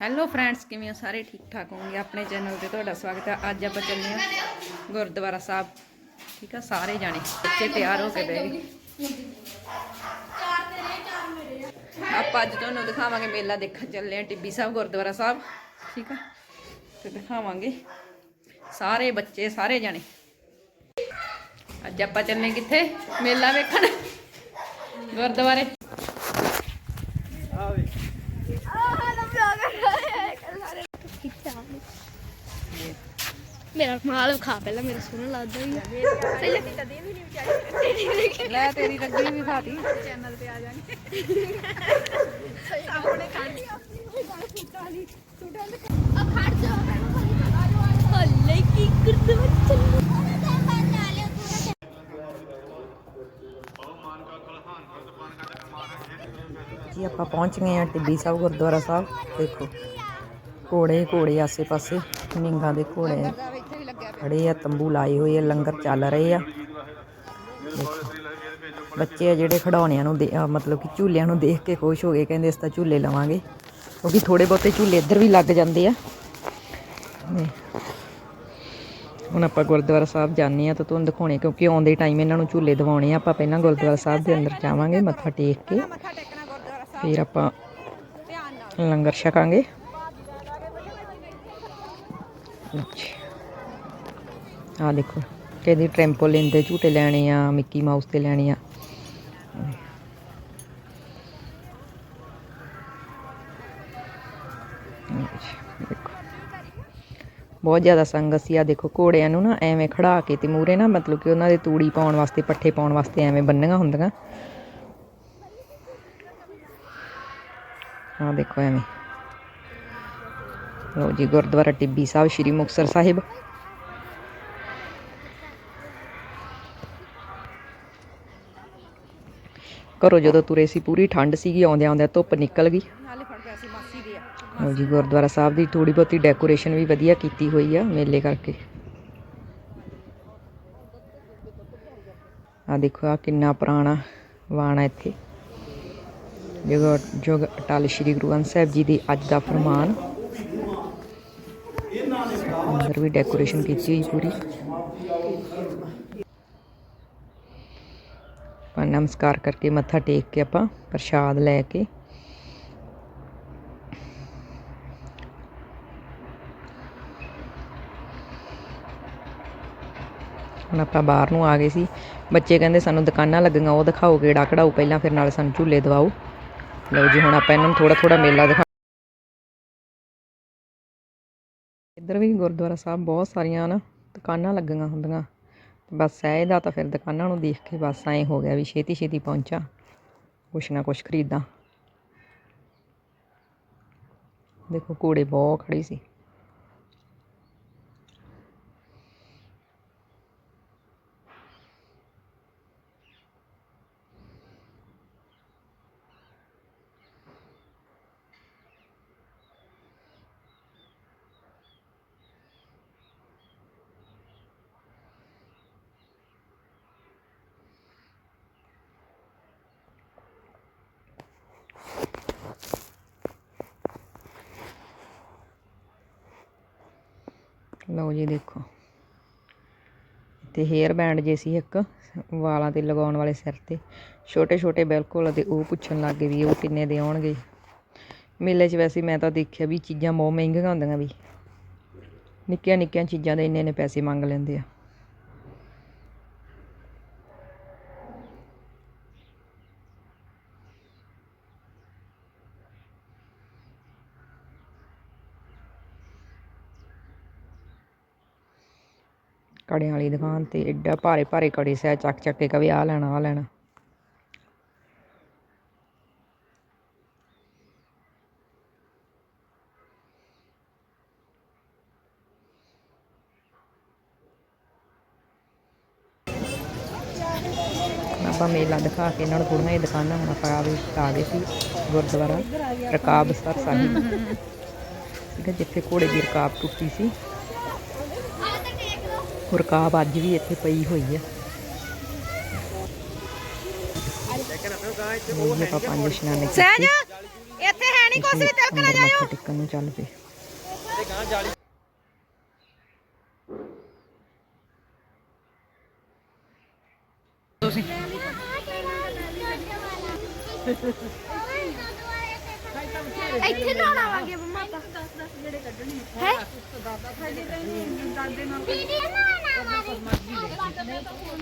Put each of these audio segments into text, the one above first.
Hello friends ਕਿਵੇਂ ਹੋ? ਸਾਰੇ ਠੀਕ ਠਾਕ ਹੋਣਗੇ ਆਪਣੇ ਚੈਨਲ ਤੇ ਤੁਹਾਡਾ ਸਵਾਗਤ ਹੈ। ਅੱਜ ਆਪਾਂ ਚੱਲੇ ਹਾਂ ਗੁਰਦੁਆਰਾ ਸਾਹਿਬ। ਠੀਕ ਆ, ਸਾਰੇ ਜਾਣੇ ਬੱਚੇ ਤਿਆਰ ਹੋ ਕੇ ਬਹਿ ਗਏ। ਆਪਾਂ ਅੱਜ ਤੁਹਾਨੂੰ ਦਿਖਾਵਾਂਗੇ ਮੇਲਾ। ਦੇਖਣ ਚੱਲੇ ਹਾਂ ਟਿੱਬੀ ਸਾਹਿਬ ਗੁਰਦੁਆਰਾ ਸਾਹਿਬ। ਠੀਕ ਆ, ਤੇ ਦਿਖਾਵਾਂਗੇ ਸਾਰੇ ਬੱਚੇ, ਸਾਰੇ ਜਾਣੇ। ਅੱਜ ਆਪਾਂ ਚੱਲੇ ਕਿੱਥੇ? ਮੇਲਾ ਵੇਖਣ। ਗੁਰਦੁਆਰੇ। ਮੇਰਾ ਮਾਲ ਖਾ ਪਹਿਲਾਂ ਮੇਰਾ ਸੋਹਣਾ ਲੱਗਦਾ ਹੀ ਸਹੀ ਲੱਗੀ ਕਦੇ ਵੀ ਨਹੀਂ ਵਿਚਾਰੀ ਲੈ ਤੇਰੀ ਰੱਗੀ ਵੀ ਖਾਤੀ ਚੈਨਲ ਤੇ ਆ ਜਾਣੀ। ਸਾਹਮਣੇ ਖਾਣੀ ਆਪਣੀ ਆ ਖੜ ਜਾ। ਹੱਲੇ ਕੀ ਕਰਦਾ ਚੱਲੂ। ਜੀ ਆਪਾਂ ਪਹੁੰਚ ਗਏ ਆ ਟਿੱਬੀ ਸਾਹਿਬ ਗੁਰਦੁਆਰਾ ਸਾਹਿਬ। ਦੇਖੋ ਘੋੜੇ ਘੋੜੇ ਆਸੇ ਪਾਸੇ ਨਿੰਗਾ ਦੇ ਘੋੜੇ ਆ। ਖੜੇ ਆ, ਤੰਬੂ ਲਾਏ ਹੋਏ ਆ, ਲੰਗਰ ਚੱਲ ਰਹੇ ਆ। ਬੱਚੇ ਆ ਜਿਹੜੇ ਖਿਡੌਣਿਆਂ ਨੂੰ ਦੇ- ਮਤਲਬ ਕਿ ਝੂਲਿਆਂ ਨੂੰ ਦੇਖ ਕੇ ਖੁਸ਼ ਹੋ ਗਏ, ਕਹਿੰਦੇ ਅਸੀਂ ਤਾਂ ਝੂਲੇ ਲਵਾਂਗੇ, ਕਿਉਂਕਿ ਥੋੜੇ ਬਹੁਤੇ ਝੂਲੇ ਇੱਧਰ ਵੀ ਲੱਗ ਜਾਂਦੇ ਆ। ਹੁਣ ਆਪਾਂ ਗੁਰਦੁਆਰਾ ਸਾਹਿਬ ਜਾਂਦੇ ਆ ਤਾਂ ਤੁਹਾਨੂੰ ਦਿਖਾਉਣੇ, ਕਿਉਂਕਿ ਆਉਂਦੇ ਟਾਈਮ ਇਹਨਾਂ ਨੂੰ ਝੂਲੇ ਦਿਵਾਉਣੇ ਆ, ਆਪਾਂ ਪਹਿਲਾਂ ਗੁਰਦੁਆਰਾ ਸਾਹਿਬ ਦੇ ਅੰਦਰ ਜਾਵਾਂਗੇ, ਮੱਥਾ ਟੇਕ ਕੇ, ਫਿਰ ਆਪਾਂ ਲੰਗਰ ਛਕਾਂਗੇ। ਆ ਦੇਖੋ, ਕਹਿੰਦੀ ਟ੍ਰੈਂਪੋਲਿਨ ਦੇ ਝੂਟੇ ਲੈਣੇ ਆ ਮਿੱਕੀ ਮਾਊਸ ਤੇ ਲੈਣੇ ਆ। ਬਹੁਤ ਜ਼ਿਆਦਾ ਸੰਗਤ ਸੀ, ਆ ਦੇਖੋ, ਘੋੜਿਆਂ ਨੂੰ ਨਾ ਐਵੇਂ ਖੜਾ ਕੇ ਤੇ ਮੂਰੇ ਨਾ ਮਤਲਬ ਕਿ ਉਹਨਾਂ ਦੇ ਤੂੜੀ ਪਾਉਣ ਵਾਸਤੇ, ਪੱਠੇ ਪਾਉਣ ਵਾਸਤੇ ਐਵੇਂ ਬੰਨੀਆਂ ਹੁੰਦੀਆਂ। ਆ ਦੇਖੋ ਐਵੇਂ। ਲੋ ਜੀ, ਗੁਰਦੁਆਰਾ ਟਿੱਬੀ ਸਾਹਿਬ, ਸ੍ਰੀ ਮੁਕਤਸਰ ਸਾਹਿਬ। ਘਰੋਂ ਜਦੋਂ ਤੁਰੇ ਸੀ ਪੂਰੀ ਠੰਡ ਸੀਗੀ ਆਉਂਦਿਆਂ ਆਉਂਦਿਆਂ ਧੁੱਪ ਨਿਕਲ ਗਈ। ਲਓ ਜੀ ਗੁਰਦੁਆਰਾ ਸਾਹਿਬ ਦੀ ਥੋੜੀ ਬਹੁਤੀ ਡੈਕੋਰੇਸ਼ਨ ਵੀ ਵਧੀਆ ਕੀਤੀ ਹੋਈ ਆ ਮੇਲੇ ਕਰਕੇ। ਆ ਦੇਖੋ ਆ ਕਿੰਨਾ ਪੁਰਾਣਾ ਵਾਣਾ ਇੱਥੇ। ਜੋ ਜੋ ਅਟਲ ਸ਼੍ਰੀ ਗੁਰੂ ਗ੍ਰੰਥ ਸਾਹਿਬ ਜੀ ਦੀ ਅੱਜ ਦਾ ਫਰਮਾਨ। ਅੰਦਰ ਵੀ ਡੈਕੋਰੇਸ਼ਨ ਕੀਤੀ ਹੋਈ ਪੂਰੀ। ਆਪਾਂ ਨਮਸਕਾਰ ਕਰਕੇ ਮੱਥਾ ਟੇਕ ਕੇ ਆਪਾਂ ਪ੍ਰਸ਼ਾਦ ਲੈ ਕੇ। ਹੁਣ ਆਪਾਂ ਬਾਹਰ ਨੂੰ ਆ ਗਏ ਸੀ। ਬੱਚੇ ਕਹਿੰਦੇ ਸਾਨੂੰ ਦੁਕਾਨਾਂ ਲੱਗੀਆਂ, ਉਹ ਦਿਖਾਓ ਕਿਹੜਾ ਕਢਾਓ ਪਹਿਲਾਂ ਫਿਰ ਨਾਲ ਸਾਨੂੰ ਝੂਲੇ ਦਵਾਓ। ਲਓ ਜੀ, ਹੁਣ ਆਪਾਂ ਇਹਨਾਂ ਨੂੰ ਥੋੜਾ ਥੋੜਾ ਮੇਲਾ ਦਿਖਾ ਇੱਧਰ ਵੀ ਗੁਰਦੁਆਰਾ ਸਾਹਿਬ ਬਹੁਤ ਸਾਰੀਆਂ ਨਾ ਦੁਕਾਨਾਂ ਲੱਗੀਆਂ ਹੁੰਦੀਆਂ। ਬਸ ਐ ਇਹਦਾ ਤਾਂ ਫਿਰ ਦੁਕਾਨਾਂ ਨੂੰ ਦੇਖ ਕੇ ਬਸ ਐਂ ਹੋ ਗਿਆ ਵੀ ਛੇਤੀ ਛੇਤੀ ਪਹੁੰਚਾ। ਕੁਛ ਨਾ ਕੁਛ ਖਰੀਦਾਂ। ਦੇਖੋ ਘੋੜੇ ਬਹੁਤ ਖੜੀ ਸੀ। ਲਓ ਜੀ ਦੇਖੋ। ਤੇ ਹੇਅਰ ਬੈਂਡ ਜੇ ਸੀ ਇੱਕ, ਵਾਲਾਂ ਤੇ ਲਗਾਉਣ ਵਾਲੇ ਸਿਰ ਤੇ। ਛੋਟੇ ਛੋਟੇ ਬਿਲਕੁਲ, ਤੇ ਉਹ ਪੁੱਛਣ ਲੱਗ ਗਏ ਵੀ ਉਹ ਕਿੰਨੇ ਦੇ ਆਉਣਗੇ। ਮੇਲੇ 'ਚ ਵੈਸੇ ਮੈਂ ਤਾਂ ਦੇਖਿਆ ਵੀ ਚੀਜ਼ਾਂ ਬਹੁਤ ਮਹਿੰਗੀਆਂ ਹੁੰਦੀਆਂ ਵੀ। ਨਿੱਕੀਆਂ ਨਿੱਕੀਆਂ ਚੀਜ਼ਾਂ ਦੇ ਇੰਨੇ ਨੇ ਪੈਸੇ ਮੰਗ ਲੈਂਦੇ ਆ। ਕੜਿਆਂ ਵਾਲੀ ਦੁਕਾਨ ਤੇ ਐਡਾ ਭਾਰੇ ਭਾਰੇ ਕੜੇ ਸਹਿ ਚੱਕ ਚੱਕ ਕੇ ਕਵੇ ਆ ਲੈਣਾ ਆ ਲੈਣਾ। ਆਪਾਂ ਮੇਲਾ ਦਿਖਾ ਕੇ ਇਹਨਾਂ ਨੂੰ ਥੋੜ੍ਹੀਆਂ ਜਿਹੀਆਂ ਦੁਕਾਨਾਂ ਹੁਣ ਆਪਾਂ ਆ ਗਏ ਆ ਗਏ ਸੀ ਗੁਰਦੁਆਰਾ ਰਕਾਬਸਰ ਸਾਹਿਬ। ਠੀਕ ਹੈ ਜਿੱਥੇ ਘੋੜੇ ਦੀ ਰਕਾਬ ਟੁੱਟੀ ਸੀ। ਰਕਾਬ ਅੱਜ ਵੀ ਇੱਥੇ ਪਈ ਹੋਈ ਹੈ। ਉਹ ਆਪਾਂ ਪੰਜ ਇਸ਼ਨਾਨੇ ਕੀਤੇ। ਇੱਥੇ ਹੈ ਨਹੀਂ ਕੁਛ ਵੀ ਤਿਲਕ ਨਾ ਜਾਇਓ। ਟਿਕਣ ਨੂੰ ਚੱਲ ਪਏ। ਤੁਸੀਂ। ਇੱਥੇ ਲਾਉਣ ਆਵਾਂਗੇ ਮੰਮਾ ਆਪਾਂ। 10 10 ਜਿਹੜੇ ਕੱਢਣੇ ਹੈ?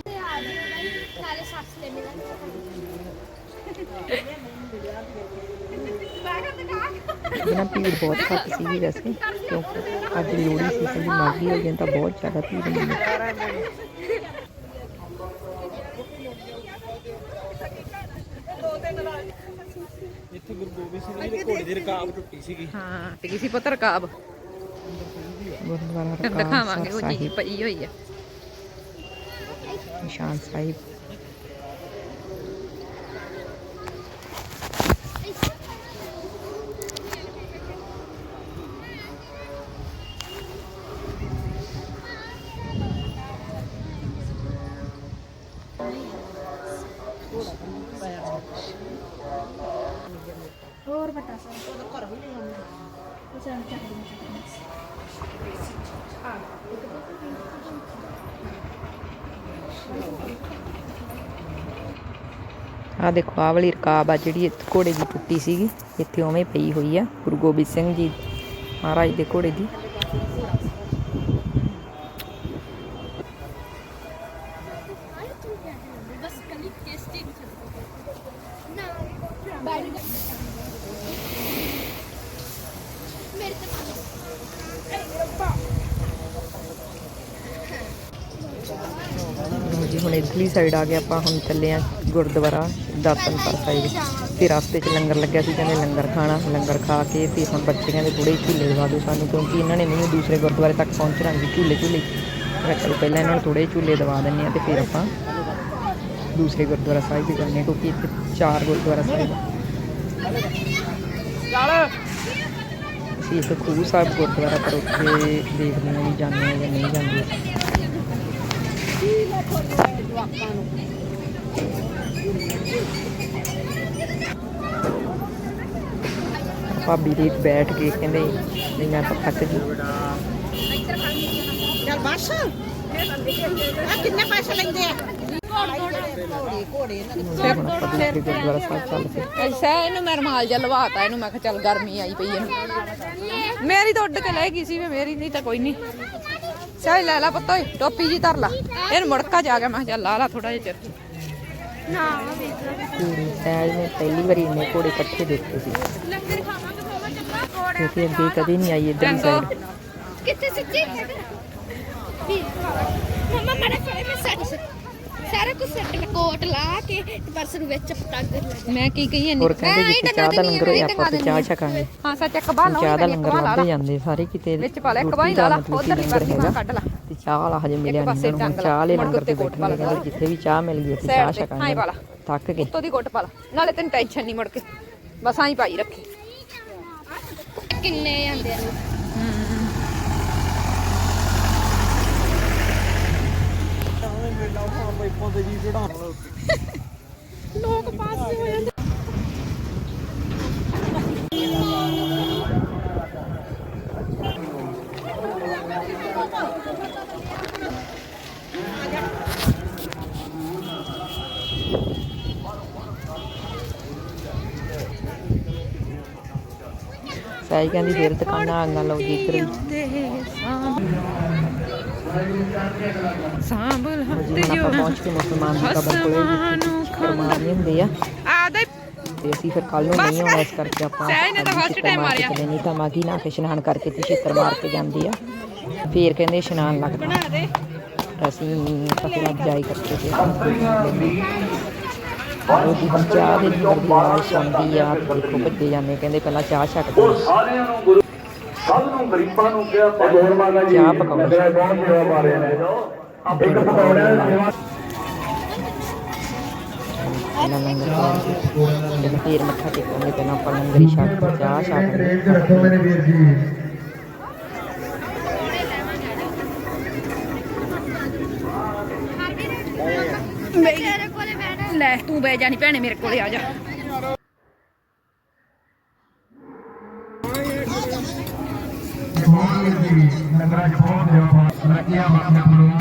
ਸਾਰੇ ਸਸਤੇ ਮਿਲਣਗੇ ਇਹਨਾਂ ਭੀੜ ਬਹੁਤ ਘੱਟ ਸੀਗੀ ਵੈਸੇ। ਕਿਉਂਕਿ ਅੱਜ ਲੋਹੜੀ ਸੀ ਕਹਿੰਦੀ ਮਾਗੀ ਹੋ ਗਈ ਤਾਂ ਬਹੁਤ ਜ਼ਿਆਦਾ ਭੀੜ ਹੁੰਦੀ ਗੋਬਿੰਦ ਸਿੰਘ ਜੀ ਦੇ ਘੋੜੇ ਦੀ ਰਕਾਬ ਟੁੱਟੀ ਸੀਗੀ। ਹਾਂ ਤੇ ਕਿਸੇ ਪੁੱਤਰ ਰਕਾਬ? ਗੁਰਦੁਆਰਾ ਰਕਾਬ ਦਿਖਾਵਾਂਗੇ ਉਹ ਸਾਹਿਬ। ਪਈ ਹੋਈ ਆ। ਨਿਸ਼ਾਨ ਸਾਹਿਬ ਹੋਰ ਬਟਾ ਸਾ ਉਹਦਾ ਘਰ ਵੀ ਨਹੀਂ ਆਉਂਦਾ ਉਹ ਚਾਹ ਆ ਦੇਖੋ, ਆਹ ਵਾਲੀ ਰਕਾਬ ਆ ਜਿਹੜੀ ਇੱਥੇ ਘੋੜੇ ਦੀ ਟੁੱਟੀ ਸੀਗੀ। ਇੱਥੇ ਉਵੇਂ ਪਈ ਹੋਈ ਆ। ਗੁਰੂ ਗੋਬਿੰਦ ਸਿੰਘ ਜੀ ਮਹਾਰਾਜ ਦੇ ਘੋੜੇ ਦੀ ਬਸ ਕਲੀ ਟੇਸਟੀ ਨਾ ਬਾਈ ਮੇਰੇ ਤੇ ਲਓ ਜੀ ਹੁਣ ਇਧਰਲੀ ਸਾਈਡ ਆ ਗਏ ਆਪਾਂ, ਹੁਣ ਚੱਲੇ ਆ ਗੁਰਦੁਆਰਾ ਦਾਤਨਪੁਰ ਸਾਹਿਬ ਤੇ ਰਸਤੇ 'ਚ ਲੰਗਰ ਲੱਗਿਆ ਸੀ, ਕਹਿੰਦੇ ਲੰਗਰ ਖਾਣਾ, ਲੰਗਰ ਖਾ ਕੇ ਤੇ ਹੁਣ ਬੱਚਿਆਂ ਦੇ ਥੋੜੇ ਝੂਲੇ ਲਵਾ ਦਿਓ ਸਾਨੂੰ, ਕਿਉਂਕਿ ਇਹਨਾਂ ਨੇ ਨਹੀਂ ਦੂਸਰੇ ਗੁਰਦੁਆਰੇ ਤੱਕ ਪਹੁੰਚਣਾ ਜੀ ਝੂਲੇ ਝੂਲੇ। ਮੈਂ ਕਿਹਾ ਪਹਿਲਾਂ ਇਹਨਾਂ ਨੂੰ ਥੋੜੇ ਝੂਲੇ ਦਵਾ ਦਿੰਨੇ ਆ ਤੇ ਫਿਰ ਆਪਾਂ ਦੂਸਰੇ ਗੁਰਦੁਆਰਾ ਸਾਹਿਬ ਵੀ ਜਾਂਦੇ ਹਾਂ ਕਿਉਂਕਿ ਇੱਥੇ ਚਾਰ ਗੁਰਦੁਆਰਾ ਸਾਹਿਬ ਆ। ਅਸੀਂ ਇੱਕ ਖੂਹ ਸਾਹਿਬ ਗੁਰਦੁਆਰਾ ਪਰ ਉੱਥੇ ਦੇਖਦੇ ਹਾਂ ਵੀ ਜਾਂਦੇ ਹਾਂ ਜਾਂ ਨਹੀਂ ਜਾਂਦੇ। ਭਾਬੀ ਦੇ ਬੈਠ ਕੇ ਕਹਿੰਦੇ ਨਹੀਂ ਮੈਂ ਤਾਂ ਥੱਕ ਗਈ। ਚੱਲ ਬਸ। ਆ ਕਿੰਨੇ ਪੈਸੇ ਲੈਂਦੇ ਆ? ਘੋੜੇ ਘੋੜੇ ਇਹਨਾਂ ਦੇ ਗੁਰਦੁਆਰਾ ਸਾਹਿਬ ਚੱਲ ਪਏ। ਐਸਾ ਇਹਨੂੰ ਮੈਂ ਰਮਾਲ ਜਿਹਾ ਲਵਾਤਾ ਇਹਨੂੰ ਮੈਂ ਕਿਹਾ ਚੱਲ ਗਰਮੀ ਆਈ ਪਈ ਇਹਨੂੰ ਮੇਰੀ ਤਾਂ ਉੱਡ ਕੇ ਲੈ ਗਈ ਸੀ ਵੀ ਮੇਰੀ ਨਹੀਂ ਤਾਂ ਕੋਈ ਨਹੀਂ। ਸਹਿ ਲੈ ਲਾ ਪੁੱਤ ਓਏ ਟੋਪੀ ਜੀ ਧਰ ਲਾ ਇਹਨੂੰ ਮੁੜਕਾ ਜਾ ਗਿਆ ਮੈਂ ਕਿਹਾ ਚੱਲ ਲਾ ਲਾ ਥੋੜਾ ਜਿਹਾ ਚਿਰ ਨਾ ਪੂਰੀ ਸਹਿਜ ਨੇ ਪਹਿਲੀ ਵਾਰੀ ਇੰਨੇ ਘੋੜੇ ਇਕੱਠੇ ਦੇਖੇ ਸੀ ਲੰਗਰ ਖਾਵਾਂਗੇ ਸੋਵਾ ਚੱਲਾ ਕੋੜਾ ਕਿਉਂਕਿ ਅੱਗੇ ਕਦੇ ਨਹੀਂ ਆਈ ਇੱਧਰ ਸਾਈਡ ਕਿੱਥੇ ਸੱਚੀ ਵੀ ਮਮਾ ਮੇਰੇ ਫੜੇ ਮੈਂ ਸੱਚ ਸਾਰਾ ਕੁਝ ਸੱਟ ਕੇ ਕੋਟ ਲਾ ਕੇ ਤੇ ਪਰਸ ਨੂੰ ਵਿੱਚ ਪਟੰਗ ਲੱਗਾ ਮੈਂ ਕੀ ਕਹੀ ਹੋਰ ਕਹਿੰਦੇ ਜਿੱਥੇ ਚਾਹ ਦਾ ਲੰਗਰ ਹੋਇਆ ਆਪਾਂ ਉੱਥੇ ਚਾਹ ਛਕਾਂਗੇ। ਹਾਂ ਸੱਚ ਇੱਕ ਬਾਹ ਚਾਹ ਦਾ ਲੰਗਰ ਲੱਭਦੇ ਜਾਂਦੇ ਸਾਰੇ ਕਿਤੇ ਵਿੱਚ ਪਾ ਲੈ ਇੱਕ ਬਾਂਹ ਹੀ ਲਾ ਲਾ ਉਧਰ ਨਹੀਂ ਹੈਗਾ। ਕੱਢ ਲਾ। ਤੇ ਚਾਹ ਵਾਲਾ ਹਜੇ ਮਿਲਿਆ ਨਹੀਂ ਨੂੰ ਹੁਣ ਟੰਗ ਲਾ, ਚਾਹ ਵਾਲੇ ਮੁੜ ਲੰਗਰ ਤੇ ਕੋਟ ਲਾ। ਬੈਠਣਗੇ ਕਹਿੰਦੇ ਜਿੱਥੇ ਵੀ ਚਾਹ ਮਿਲ ਗਈ ਉੱਥੇ ਚਾਹ ਛਕਾਂਗੇ। ਹਾਂ, ਇਹ ਵਾਲਾ। ਥੱਕ ਗਏ। ਉੱਤੋਂ ਦੀ ਗੁੱਟ ਪਾ ਲਾ। ਨਾਲੇ ਤੈਨੂੰ ਟੈਨਸ਼ਨ ਨਹੀਂ ਮੁੜ ਕੇ। ਬਸ ਆਈ ਪਾਈ ਰੱਖੀ। ਕਿੰਨੇ ਜਾਂਦੇ ਆ? ਮੇਲਾ ਤੇ ਜੀ ਚੜਾਉਣ ਲੋਕ ਪਾਸੇ ਹੋ ਜਾਂਦੇ। ਸਾਈ ਕਹਿੰਦੀ ਫਿਰ ਦੁਕਾਨਾਂ ਆਗਾਂ ਲਓ ਜੀ ਇੱਧਰ ਵੀ ਸਾਂਭਲ ਜੀ ਹੁਣ ਆਪਾਂ ਪਹੁੰਚ ਕੇ ਮੁਸਲਮਾਨ ਦੀ ਕਬਰ ਕੋਲੇ ਜਿੱਥੇ ਮਾਰਨੀ ਹੁੰਦੇ ਆ। ਆਦਾ ਤੇ ਅਸੀਂ ਫਿਰ ਕੱਲ ਨੂੰ ਨਹੀਂ ਆਉਣਾ ਇਸ ਕਰਕੇ ਆਪਾਂ ਸਹਿਜ ਨੇ ਤਾਂ ਅੱਜ first ਛਿੱਤਰ time ਮਾਰ ਕੇ ਮਾਰਿਆ। ਚਲੇ ਨਹੀਂ ਤਾਂ ਮਾਗੀ ਨਾ ਕੇ ਇਸ਼ਨਾਨ ਕਰਕੇ ਤੇ ਛਿੱਤਰ ਮਾਰ ਕੇ ਜਾਂਦੀ ਆ। ਫੇਰ ਕਹਿੰਦੇ ਇਸ਼ਨਾਨ ਲੱਗਦਾ ਅਸੀਂ ਅੱਜ ਜਾਈ ਕਰਕੇ ਤੇ ਉਹ ਜੀ ਹੁਣ ਚਾਹ ਦੇ ਨੰਬਰ ਦੀ ਆਵਾਜ਼ ਸੁਣਦੀ ਆ ਤੇ ਦੇਖੋ ਭੱਜੇ ਜਾਂਦੇ ਕਹਿੰਦੇ ਪਹਿਲਾਂ ਚਾਹ ਛਕਦੇ ਆ। ਸਭ ਨੂੰ ਗਰੀਬਾਂ ਨੂੰ ਕਿਹਾ ਪਜੋਰ ਮਾਤਾ ਜੀ ਚਾਹ ਪਕਾਉਣੀ। ਮੇਰਾ ਕੌਣ ਸੇਵਾ ਪਾ ਰਹੇ ਨੇ। ਇੱਕ ਪਕੌੜਿਆਂ ਦੀ ਸੇਵਾ ਪਹਿਲਾਂ ਲੰਗਰ ਤੇ ਫੇਰ ਮੱਥਾ ਟੇਕਾਂਗੇ ਪਹਿਲਾਂ ਆਪਾਂ ਲੰਗਰ ਹੀ ਛਕ ਕੇ ਚਾਹ ਛਕਾਂਗੇ ਰੱਖੋ ਮੇਰੇ ਵੀਰ ਜੀ। ਮੇਰੇ ਕੋਲੇ ਬੈਠ ਲੈ ਤੂੰ ਬਹਿ ਜਾਣੀ ਭੈਣੇ ਮੇਰੇ ਕੋਲੇ ਆ ਜਾ।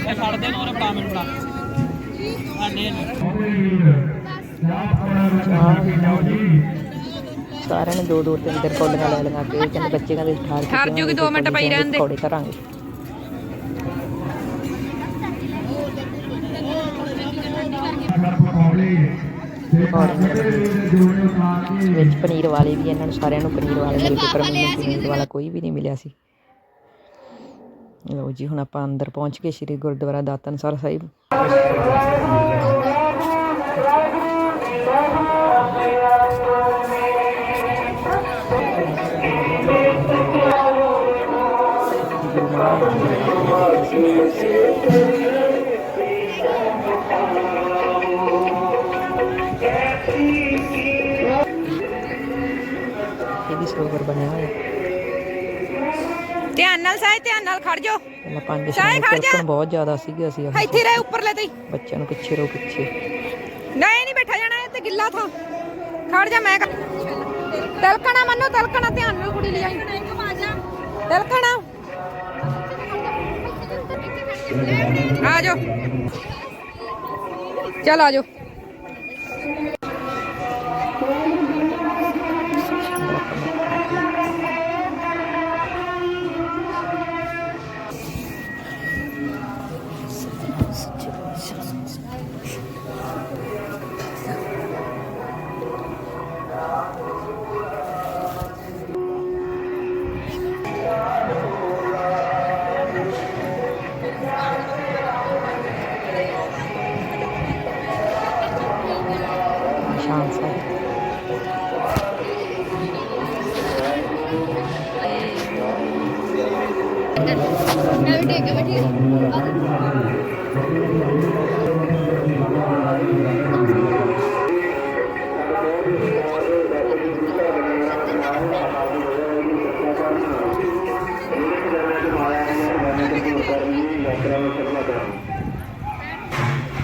ਇਹ ਛੱਡ ਦੇ ਮੋਰੇ ਬੜਾ ਮੈਨੂੰ ਬੜਾ ਸਾਡੇ ਸਾਰਿਆਂ ਨੇ ਦੋ ਦੋ ਤਿੰਨ ਤਿੰਨ ਕੌਲੀਆਂ ਲੈ ਲਗਾ ਕੇ ਕਹਿੰਦੇ ਬੱਚੇ ਕਹਿੰਦੇ ਠਾਰ ਠਹਿਰ ਜੂਗੀ, ਦੋ ਮਿੰਟ ਪਈ ਰਹਿਣ ਦੇ। ਪਕੌੜੇ ਧਰਾਂਗੇ ਵਿੱਚ ਪਨੀਰ ਵਾਲੇ ਵੀ ਇਹਨਾਂ ਨੂੰ ਸਾਰਿਆਂ ਨੂੰ ਪਨੀਰ ਵਾਲੇ ਮਿਲ ਗਏ ਪਰ ਮੈਨੂੰ ਪਨੀਰ ਵਾਲਾ ਕੋਈ ਵੀ ਨਹੀਂ ਮਿਲਿਆ ਸੀ ਲਓ ਜੀ, ਹੁਣ ਆਪਾਂ ਅੰਦਰ ਪਹੁੰਚ ਗਏ ਸ੍ਰੀ ਗੁਰਦੁਆਰਾ ਦਾਤਨਸਰ ਸਾਹਿਬ। ਇਹ ਵੀ ਸਰੋਵਰ ਬਣਿਆ ਹੋਇਆ। ਧਿਆਨ ਨਾਲ ਸਾਈ ਧਿਆਨ ਨਾਲ ਖੜ ਜਾਓ। ਪਹਿਲਾਂ ਪੰਜ ਛੇ ਖੜ ਜਾ। ਬਹੁਤ ਜ਼ਿਆਦਾ ਸੀਗੇ ਅਸੀਂ ਇੱਥੇ ਰਹਿ ਉੱਪਰਲੇ ਤੇ। ਬੱਚਿਆਂ ਨੂੰ ਪਿੱਛੇ ਰੋ ਪਿੱਛੇ। ਨਹੀਂ ਨਹੀਂ ਬੈਠਾ ਜਾਣਾ ਤੇ ਗਿੱਲਾ ਥਾਂ। ਖੜ ਜਾ ਮੈਂ ਤਿਲਕਣਾ ਮੰਨੋ ਤਿਲਕਣਾ ਧਿਆਨ ਨਾਲ ਕੁੜੀ ਲਿਆਈ। ਤਿਲਕਣਾ। ਆ ਜਾਓ। ਚਲ ਆ ਜਾਓ।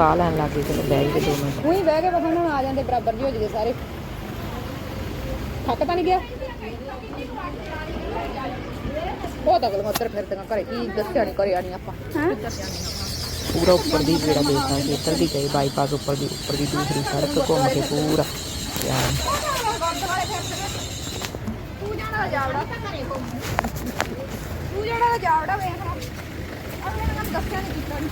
ਸਾਹ ਲੈਣ ਲੱਗ ਗਈ ਤੇ ਬਹਿ ਗਏ ਦੋ ਮਿੰਟ। ਉਹੀ ਬਹਿ ਕੇ ਬਸ ਉਹਨਾਂ ਨੂੰ ਆ ਜਾਂਦੇ ਬਰਾਬਰ ਜੀ ਹੋ ਜਗੇ ਸਾਰੇ। ਥੱਕ ਤਾਂ ਨਹੀਂ ਗਿਆ? ਬਹੁਤ ਅਗਲ ਮੱਤਰ ਫਿਰਦੀਆਂ ਘਰੇ ਕੀ ਦੱਸਿਆ ਨਹੀਂ ਕਰਿਆ ਨਹੀਂ ਆਪਾਂ। ਪੂਰਾ ਉੱਪਰ ਦੀ ਜਿਹੜਾ ਦੇਖਣਾ ਸੀ ਇੱਧਰ ਦੀ ਗਏ ਬਾਈਪਾਸ ਉੱਪਰ ਦੀ ਉੱਪਰ ਦੀ ਦੂਸਰੀ ਸੜਕ ਘੁੰਮ ਕੇ ਪੂਰਾ। ਯਾਰ ਤੂੰ ਜਾਣਾ ਜਾਵੜਾ ਤੂੰ ਜਾਣਾ ਜਾਵੜਾ ਵੇਖ ਲਾ। ਅਰੇ ਇਹਨਾਂ ਦੱਸਿਆ ਨਹੀਂ ਕੀਤਾ ਨਹੀਂ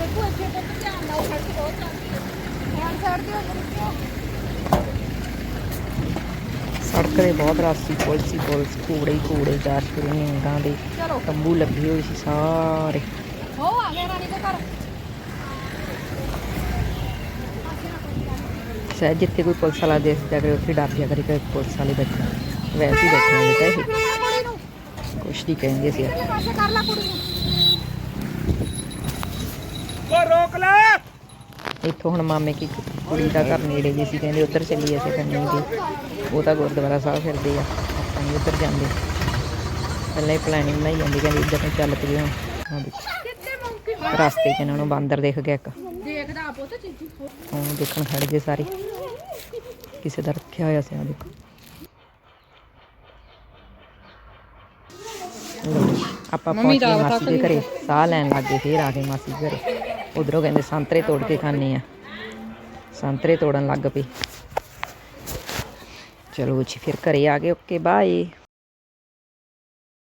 ਦੇਖੋ ਇੱਥੇ ਤੇ ਧਿਆਨ ਨਾਲ ਸੜਕ ਬਹੁਤ ਚੱਲਦੀ ਹੈ। ਹੈਂਡ ਸਾਈਡ ਤੇ ਹੋ ਸੜਕ ਦੇ ਬਹੁਤ ਰਸ਼ ਸੀ ਪੁਲਿਸ ਸੀ ਪੁਲਿਸ ਕੂੜੇ ਹੀ ਕੂੜੇ ਚਾਰ ਨੀਂਗਾਂ ਦੇ ਚਲੋ। ਤੰਬੂ ਲੱਗੇ ਹੋਏ ਸੀ ਸਾਰੇ। ਹੋ ਆ ਗਿਆ ਰਾਣੀ ਦੇ ਘਰ। ਸ਼ਾਇਦ ਜਿੱਥੇ ਕੋਈ ਪੁਲਿਸ ਵਾਲਾ ਦੇਖਦਾ ਕਰੇ ਉੱਥੇ ਡਰ ਜਾ ਕਰੇ ਕਿ ਪੁਲਿਸ ਵਾਲੇ ਬੈਠੇ ਵੈਸੇ ਹੀ ਬੈਠੇ ਹੁੰਦੇ ਇਹ ਕੁਛ ਨਹੀਂ ਕਹਿੰਦੇ ਸੀ। ਇਹ ਪਾਸੇ ਕਰ ਲੈ ਕੁੜੀ ਨੂੰ। ਓ ਰੋਕ ਲੈ। ਇੱਥੋਂ ਹੁਣ ਮਾਮੇ ਕੀ ਕੁੜੀ ਦਾ ਘਰ ਨੇੜੇ ਜੀ ਸੀ ਕਹਿੰਦੇ ਉੱਧਰ ਚੱਲੀਏ ਅਸੀਂ ਕੰਨੀ ਦੀ ਉਹ ਤਾਂ ਗੁਰਦੁਆਰਾ ਸਾਹਿਬ ਫਿਰਦੇ ਆ ਆਪਾਂ ਨਹੀਂ ਉੱਧਰ ਜਾਂਦੇ। ਪਹਿਲਾਂ ਹੀ ਪਲੈਨਿੰਗ ਬਣਾਈ ਜਾਂਦੀ ਕਹਿੰਦੇ ਇੱਧਰ ਨੂੰ ਚੱਲ ਪਈਏ ਆਹ ਦੇਖੋ। ਰਸਤੇ 'ਚ ਇਹਨਾਂ ਨੂੰ ਬਾਂਦਰ ਦਿਖ ਗਿਆ ਇੱਕ। ਦੇਖਦਾ ਆਪੋ ਤੇ ਚੀਜ਼ੀ ਉਹ ਦੇਖਣ ਖੜ ਗਏ ਸਾਰੇ। ਕਿਸੇ ਦਾ ਰੱਖਿਆ ਹੋਇਆ ਸੀ ਆ ਦੇਖੋ। ਆਪਾਂ ਪਹੁੰਚ ਗਏ ਮਾਸੀ ਦੇ ਘਰੇ। ਸਾਹ ਲੈਣ ਲੱਗ ਗਏ ਫੇਰ ਆ ਗਏ ਮਾਸੀ ਦੇ ਘਰੇ। ਉਧਰੋਂ ਕਹਿੰਦੇ ਸੰਤਰੇ ਤੋੜ ਕੇ ਖਾਣੇ ਆ। ਸੰਤਰੇ ਤੋੜਨ ਲੱਗ ਪਈ ਚਲੋ ਜੀ, ਫਿਰ ਘਰੇ ਆ ਗਏ, ਓਕੇ ਬਾਏ